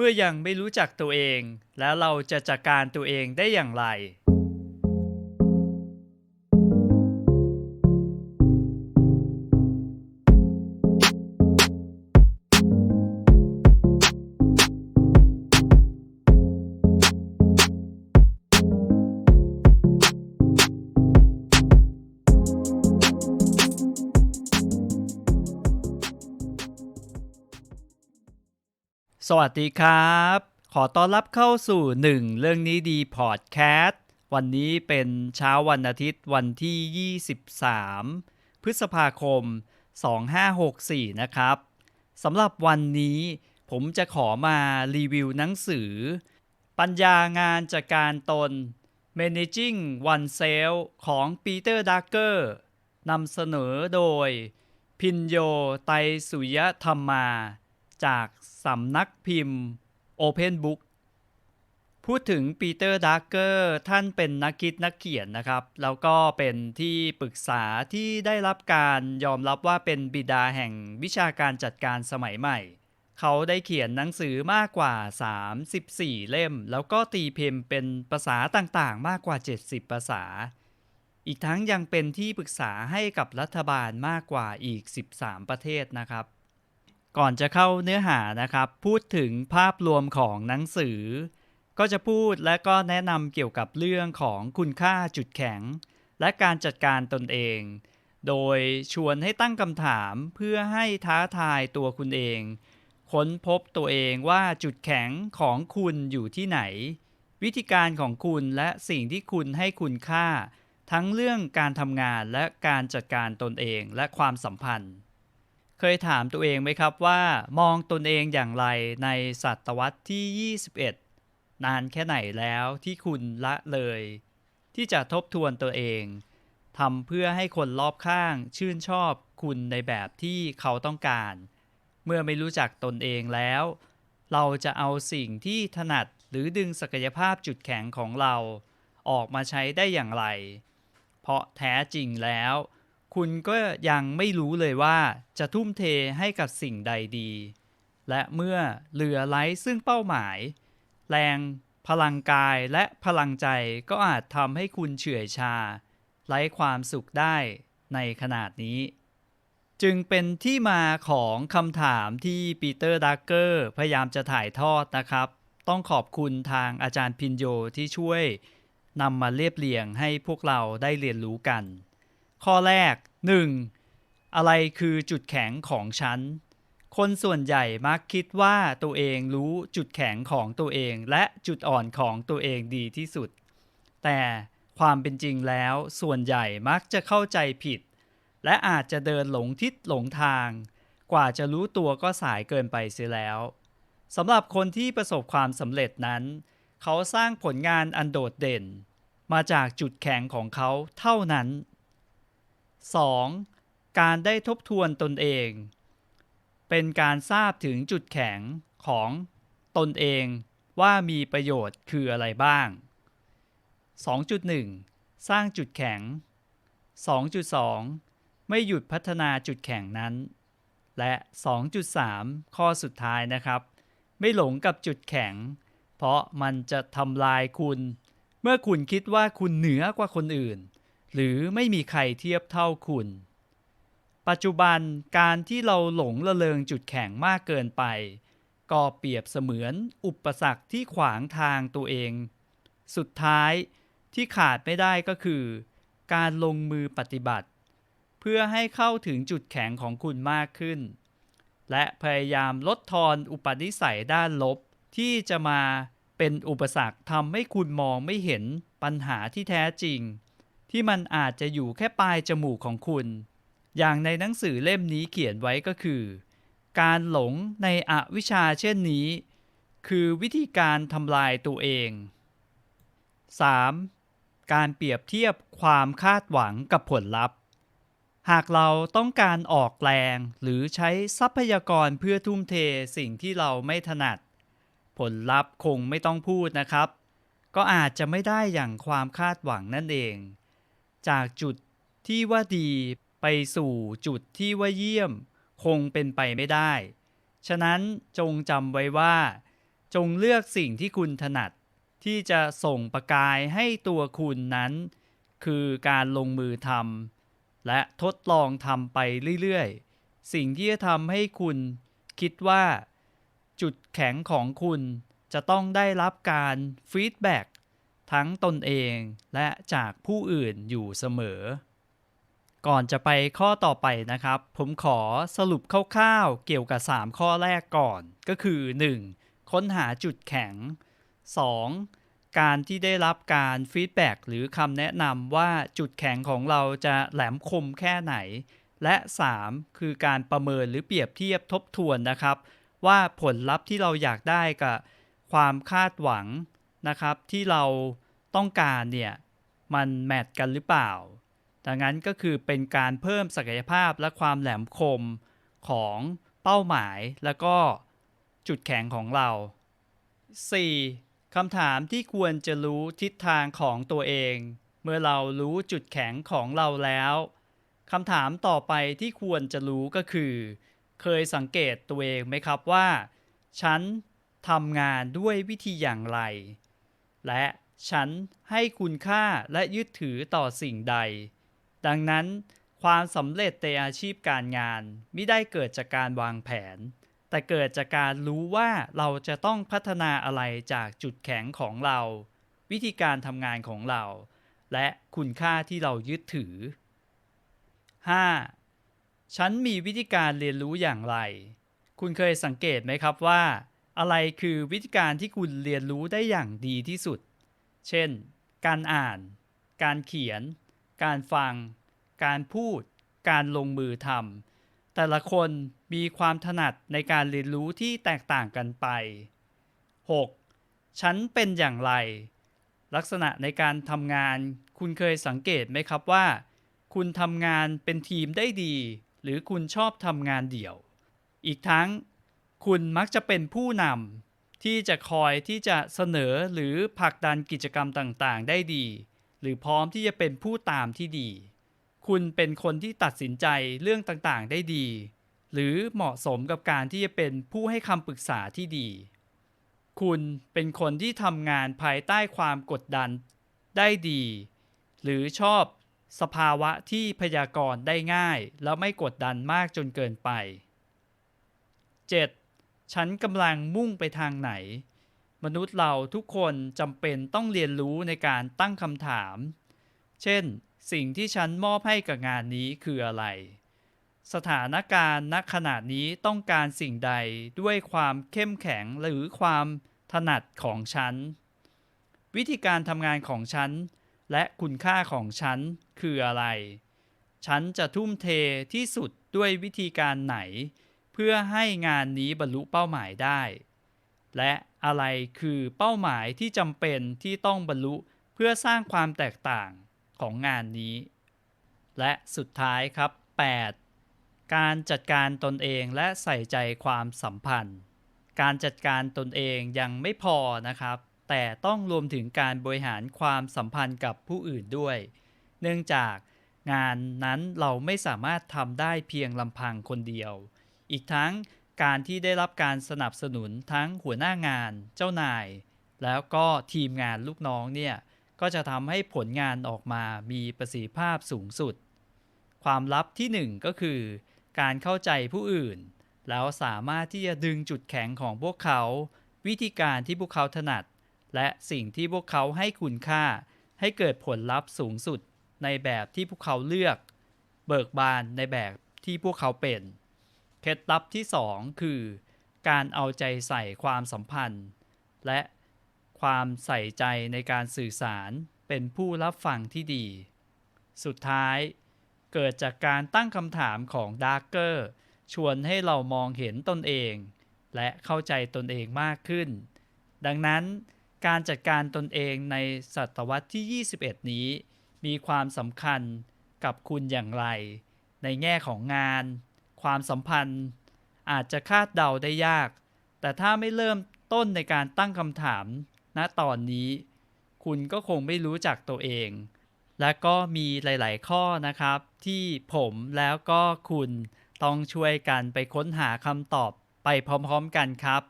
เมื่อยังไม่รู้จักตัวเอง แล้วเราจะจัดการตัวเองได้อย่างไร สวัสดีครับ ขอต้อนรับเข้าสู่ 1 เรื่องนี้ดีพอดแคสต์วันนี้เป็นเช้าวันอาทิตย์วันที่ 23 พฤษภาคม 2564 นะครับสำหรับวันนี้ผมจะขอมารีวิวหนังสือ ปัญญางานจัดการตน Managing Oneself ของปีเตอร์ดักเกอร์นำเสนอโดย พินโยไตสุยธรรมา จากสำนักพิมพ์ Open Book พูดถึงปีเตอร์ดักเกอร์ท่านเป็นนักคิดนักเขียนนะครับ แล้วก็เป็นที่ปรึกษาที่ได้รับการยอมรับว่าเป็นบิดาแห่งวิชาการจัดการสมัยใหม่ เขาได้เขียนหนังสือมากกว่า 34 เล่ม แล้วก็ตีพิมพ์เป็นภาษาต่างๆ มากกว่า 70 ภาษา อีกทั้งยังเป็นที่ปรึกษาให้กับรัฐบาลมากกว่าอีก 13 ประเทศนะครับ ก่อนจะเข้าเนื้อหานะครับ พูดถึงภาพรวมของหนังสือ ก็จะพูดและก็แนะนำเกี่ยวกับเรื่องของคุณค่าจุดแข็ง และการจัดการตนเอง โดยชวนให้ตั้งคำถามเพื่อให้ท้าทายตัวคุณเอง ค้นพบตัวเองว่าจุดแข็งของคุณอยู่ที่ไหน วิธีการของคุณและสิ่งที่คุณให้คุณค่า ทั้งเรื่องการทำงานและการจัดการตนเองและความสัมพันธ์ เคยถามตัวเองไหมครับว่ามองตนเองอย่างไรในศตวรรษที่ 21 นานแค่ไหนแล้วที่คุณละเลย ที่จะทบทวนตัวเองทำเพื่อให้คนรอบข้างชื่นชอบคุณในแบบที่เขาต้องการ เมื่อไม่รู้จักตนเองแล้ว เราจะเอาสิ่งที่ถนัดหรือดึงศักยภาพจุดแข็งของเรา ออกมาใช้ได้อย่างไร เพราะแท้จริงแล้ว คุณก็ยังไม่รู้เลยว่าจะทุ่มเทให้กับสิ่งใดดี และเมื่อเหลือไร้ซึ่งเป้าหมาย แรงพลังกายและพลังใจก็อาจทำให้คุณเฉื่อยชา ไร้ความสุขได้ในขนาดนี้ จึงเป็นที่มาของคำถามที่ปีเตอร์ดักเกอร์พยายามจะถ่ายทอดนะครับ ต้องขอบคุณทางอาจารย์พินโยที่ช่วยนำมาเรียบเรียงให้พวกเราได้เรียนรู้กัน ข้อแรก 1. อะไรคือจุดแข็งของฉัน คนส่วนใหญ่มักคิดว่าตัวเองรู้จุดแข็งของตัวเองและจุดอ่อนของตัวเองดีที่สุด แต่ความเป็นจริงแล้วส่วนใหญ่มักจะเข้าใจผิด และอาจจะเดินหลงทิศหลงทาง กว่าจะรู้ตัวก็สายเกินไปเสียแล้วสำหรับคนที่ประสบความสำเร็จนั้น เขาสร้างผลงานอันโดดเด่น มาจากจุดแข็งของเขาเท่านั้น 2. การได้ทบทวนตนเอง เป็นการทราบถึงจุดแข็งของตนเองว่ามีประโยชน์คืออะไรบ้าง 2.1 สร้างจุดแข็ง 2.2 ไม่หยุดพัฒนาจุดแข็งนั้น และ 2.3 ข้อสุดท้ายนะครับ ไม่หลงกับจุดแข็ง เพราะมันจะทำลายคุณ เมื่อคุณคิดว่าคุณเหนือกว่าคนอื่น หรือไม่มีใครเทียบเท่าคุณ ปัจจุบันการที่เราหลงละเลงจุดแข็งมากเกินไป ก็เปรียบเสมือนอุปสรรคที่ขวางทางตัวเอง สุดท้ายที่ขาดไม่ได้ก็คือ การลงมือปฏิบัติ เพื่อให้เข้าถึงจุดแข็งของคุณมากขึ้น และพยายามลดทอนอุปนิสัยด้านลบที่จะมาเป็นอุปสรรคทำให้คุณมองไม่เห็นปัญหาที่แท้จริง ที่มันอาจจะอยู่แค่ปลายจมูกของคุณ อย่างในหนังสือเล่มนี้เขียนไว้ก็คือ การหลงในอวิชชาเช่นนี้ คือวิธีการทำลายตัวเอง 3. การเปรียบเทียบความคาดหวังกับผลลัพธ์ หากเราต้องการออกแรงหรือใช้ทรัพยากรเพื่อทุ่มเทสิ่งที่เราไม่ถนัด ผลลัพธ์คงไม่ต้องพูดนะครับ ก็อาจจะไม่ได้อย่างความคาดหวังนั่นเอง จากจุดที่ว่าดีไปสู่จุดที่ว่าเยี่ยม คงเป็นไปไม่ได้ ฉะนั้นจงจำไว้ว่า จงเลือกสิ่งที่คุณถนัด ที่จะส่งประกายให้ตัวคุณนั้น คือการลงมือทำและทดลองทำไปเรื่อยๆ สิ่งที่จะทำให้คุณคิดว่า จุดแข็งของคุณจะต้องได้รับการฟีดแบ็ก ทั้งตนเองและจากผู้อื่นอยู่เสมอ ก่อนจะไปข้อต่อไปนะครับ ผมขอสรุปคร่าวๆเกี่ยวกับ 3 ข้อแรกก่อนก็คือ 1. ค้นหาจุดแข็ง 2. การที่ได้รับการฟีดแบ็กหรือคำแนะนำว่าจุดแข็งของเราจะแหลมคมแค่ไหน และ 3. คือการประเมินหรือเปรียบเทียบทบทวนนะครับ ว่าผลลัพธ์ที่เราอยากได้กับความคาดหวัง นะครับที่เราต้องการเนี่ยมันแมทกันหรือเปล่า ดังนั้นก็คือเป็นการเพิ่มศักยภาพและความแหลมคมของเป้าหมายแล้วก็จุดแข็งของเรา 4. คำถามที่ควรจะรู้ทิศทางของตัวเอง เมื่อเรารู้จุดแข็งของเราแล้วคำถามต่อไปที่ควรจะรู้ก็คือ เคยสังเกตตัวเองไหมครับว่า ฉันทำงานด้วยวิธีอย่างไร และฉันให้คุณค่าและยึดถือต่อสิ่งใด ดังนั้น ความสำเร็จในอาชีพการงานไม่ได้เกิดจากการวางแผน แต่เกิดจากการรู้ว่าเราจะต้องพัฒนาอะไรจากจุดแข็งของเรา วิธีการทำงานของเรา และคุณค่าที่เรายึดถือ 5. ฉันมีวิธีการเรียนรู้อย่างไร คุณเคยสังเกตไหมครับว่า อะไรคือวิธีการที่คุณเรียนรู้ได้อย่างดีที่สุด เช่น การอ่าน การเขียน การฟัง การพูด การลงมือทำ แต่ละคนมีความถนัดในการเรียนรู้ที่แตกต่างกันไป 6. ฉันเป็นอย่างไร ลักษณะในการทำงาน คุณเคยสังเกตไหมครับว่า คุณทำงานเป็นทีมได้ดี หรือคุณชอบทำงานเดี่ยว อีกทั้ง คุณมักจะเป็นผู้นำที่จะคอยที่จะเสนอหรือผลักดันกิจกรรมต่างๆ ได้ดี หรือพร้อมที่จะเป็นผู้ตามที่ดี คุณเป็นคนที่ตัดสินใจเรื่องต่างๆ ได้ดี หรือเหมาะสมกับการที่จะเป็นผู้ให้คำปรึกษาที่ดี คุณเป็นคนที่ทำงานภายใต้ความกดดันได้ดี หรือชอบสภาวะที่พยากรณ์ได้ง่าย แล้วไม่กดดันมากจนเกินไป 7. ฉันกำลังมุ่งไปทางไหน มนุษย์เราทุกคนจำเป็นต้องเรียนรู้ในการตั้งคำถาม เช่น สิ่งที่ฉันมอบให้กับงานนี้คืออะไร สถานการณ์ณขณะนี้ต้องการสิ่งใดด้วยความเข้มแข็งหรือความถนัดของฉัน วิธีการทำงานของฉัน และคุณค่าของฉันคืออะไร ฉันจะทุ่มเทที่สุดด้วยวิธีการไหน พื่อให้งานนี้บรรลุเป้าหมายได้ และอะไรคือเป้าหมายที่จำเป็นที่ต้องบรรลุเพื่อสร้างความแตกต่างของงานนี้ และสุดท้ายครับ 8. การจัดการตนเองและใส่ใจความสัมพันธ์ การจัดการตนเองยังไม่พอนะครับ แต่ต้องรวมถึงการบริหารความสัมพันธ์กับผู้อื่นด้วย เนื่องจากงานนั้นเราไม่สามารถทำได้เพียงลำพังคนเดียว อีกทั้งการที่ได้รับการสนับสนุนทั้งหัวหน้างาน เจ้านาย แล้วก็ทีมงานลูกน้องเนี่ยก็จะทำให้ผลงานออกมามีประสิทธิภาพสูงสุด ความลับที่หนึ่งก็คือ การเข้าใจผู้อื่น แล้วสามารถที่จะดึงจุดแข็งของพวกเขา วิธีการที่พวกเขาถนัด และสิ่งที่พวกเขาให้คุณค่า ให้เกิดผลลัพธ์สูงสุดในแบบที่พวกเขาเลือก เบิกบานในแบบที่พวกเขาเป็น เคล็ดลับที่ 2 คือ การเอาใจใส่ความสัมพันธ์ และความใส่ใจในการสื่อสารเป็นผู้รับฟังที่ดี สุดท้าย เกิดจากการตั้งคำถามของดาร์เกอร์ชวนให้เรามองเห็นตนเอง และเข้าใจตนเองมากขึ้น ดังนั้นการจัดการตนเองในศตวรรษที่ 21 นี้ มีความสำคัญกับคุณอย่างไร ในแง่ของงาน ความสัมพันธ์อาจจะคาดเดาได้ยาก แต่ถ้าไม่เริ่มต้นในการตั้งคำถามณตอนนี้ คุณก็คงไม่รู้จักตัวเอง และก็มีหลาย ๆ ข้อนะครับ ที่ผมแล้วก็คุณต้องช่วยกันไปค้นหาคำตอบไปพร้อม ๆ กันครับ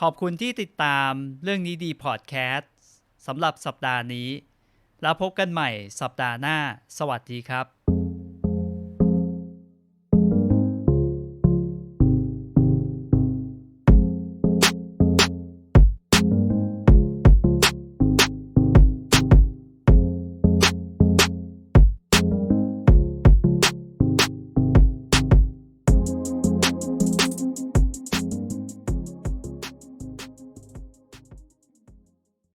ขอบคุณที่ติดตามเรื่องนี้ดีพอดแคสต์สำหรับสัปดาห์นี้ แล้วพบกันใหม่สัปดาห์หน้า สวัสดีครับ